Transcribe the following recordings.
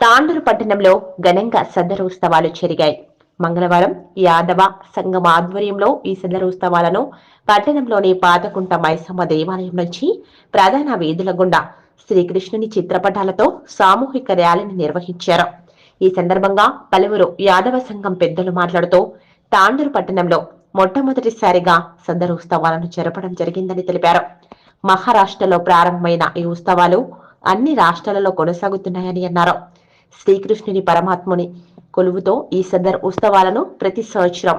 తాండూరు పట్టణంలో ఘనంగా సదరోత్సవాలు జరిగాయి. మంగళవారం యాదవ సంఘం ఆధ్వర్యంలో ఈ సదరోత్సవాలను పట్టణంలోని పాతకుంట మైసమ్మ దేవాలయం నుంచి ప్రధాన వీధుల గుండా శ్రీకృష్ణుని చిత్రపటాలతో సామూహిక ర్యాలీని నిర్వహించారు. ఈ సందర్భంగా పలువురు యాదవ సంఘం పెద్దలు మాట్లాడుతూ తాండూరు పట్టణంలో మొట్టమొదటిసారిగా సదరు ఉత్సవాలను జరపడం జరిగిందని తెలిపారు. మహారాష్ట్రలో ప్రారంభమైన ఈ ఉత్సవాలు అన్ని రాష్ట్రాలలో కొనసాగుతున్నాయని అన్నారు. శ్రీకృష్ణుని పరమాత్ముని కొలువుతో ఈ సదర్ ఉత్సవాలను ప్రతి సంవత్సరం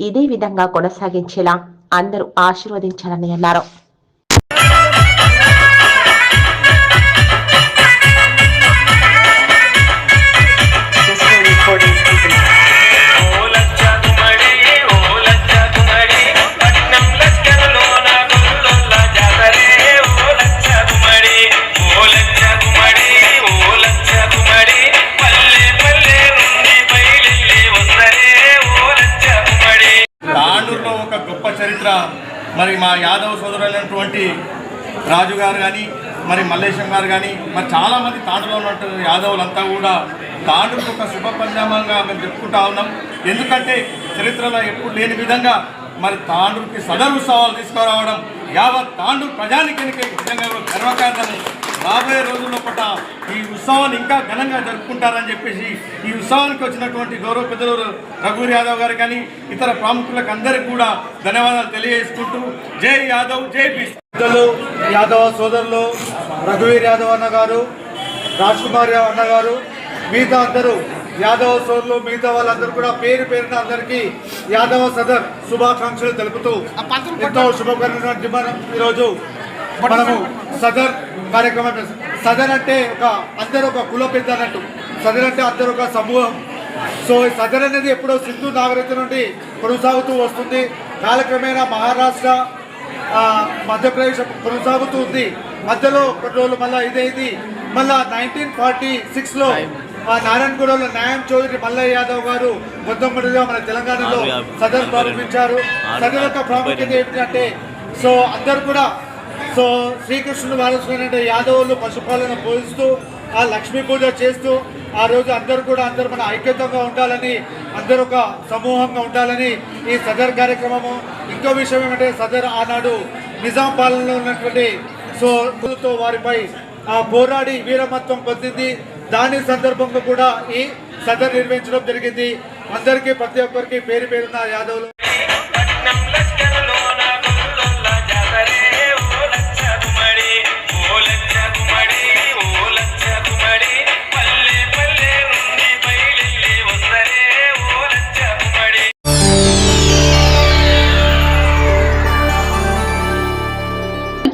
ఇదే విధంగా కొనసాగించేలా అందరూ ఆశీర్వదించాలని అన్నారు. చరిత్ర మరి మా యాదవ సోదరులైనటువంటి రాజు గారు కానీ మరి మల్లేశం గారు కానీ మరి చాలామంది తాండలో ఉన్నటువంటి యాదవులంతా కూడా తాండూరుకు ఒక శుభ పరిణామంగా మేము చెప్పుకుంటా ఉన్నాం. ఎందుకంటే చరిత్రలో ఎప్పుడు లేని విధంగా మరి తాండూరుకి సదరు ఉత్సవాలు తీసుకురావడం యావత్ తాండూరు ప్రజానికి నిజంగా గర్వకారణము. రాబోయే రోజుల్లో పట్ల ఈ ఉత్సవాన్ని ఇంకా ఘనంగా జరుపుకుంటారని చెప్పేసి ఈ ఉత్సవానికి వచ్చినటువంటి గౌరవ పెద్దలు రఘువీర్ యాదవ్ గారు కానీ ఇతర ప్రముఖులకు అందరికీ కూడా ధన్యవాదాలు తెలియజేసుకుంటూ జై యాదవ్ జై పెద్దలు యాదవ సోదరులు రఘువీర్ యాదవ్ అన్న గారు రాజ్ కుమార్ అన్న గారు మిగతా అందరూ యాదవ సోదరులు మిగతా వాళ్ళందరూ కూడా పేరు పేరున అందరికీ యాదవ సదర్ శుభాకాంక్షలు తెలుపుతూ ఎంతో శుభకరమైన దినం ఈరోజు మనము సదర్ కార్యక్రమం. సదర్ అంటే ఒక అందరూ ఒక కుల పెద్ద అన్నట్టు. సదర్ అంటే అందరూ ఒక సమూహం. సో ఈ సదర్ అనేది ఎప్పుడో సింధు నాగరికత నుండి కొనసాగుతూ వస్తుంది. కాలక్రమేణా మహారాష్ట్ర మధ్యప్రదేశ్ కొనసాగుతూ ఉంది. మధ్యలో కొన్ని రోజులు మళ్ళీ ఇదేది మళ్ళా నైన్టీన్ ఫార్టీ సిక్స్లో నారాయణగూడలో న్యాయం చౌదరి మల్లయ్య యాదవ్ గారు మొట్టమొదటిగా మన తెలంగాణలో సదర్ ప్రారంభించారు. సదర్ యొక్క ప్రాముఖ్యత ఏమిటంటే సో అందరు కూడా సో శ్రీకృష్ణుడు అంటే యాదవులు పశుపాలను పూజిస్తూ ఆ లక్ష్మీ పూజ చేస్తూ ఆ రోజు అందరూ కూడా అందరూ మన ఐక్యతంగా ఉండాలని అందరూ ఒక సమూహంగా ఉండాలని ఈ సదర్ కార్యక్రమము. ఇంకో విషయం ఏమంటే సదర్ ఆనాడు నిజాం పాలనలో ఉన్నటువంటి సో తో వారిపై ఆ పోరాడి వీరమత్వం పొందింది. దాని సందర్భంగా కూడా ఈ సదర్ నిర్వహించడం జరిగింది. అందరికీ ప్రతి ఒక్కరికి పేరు పేరున్న యాదవులు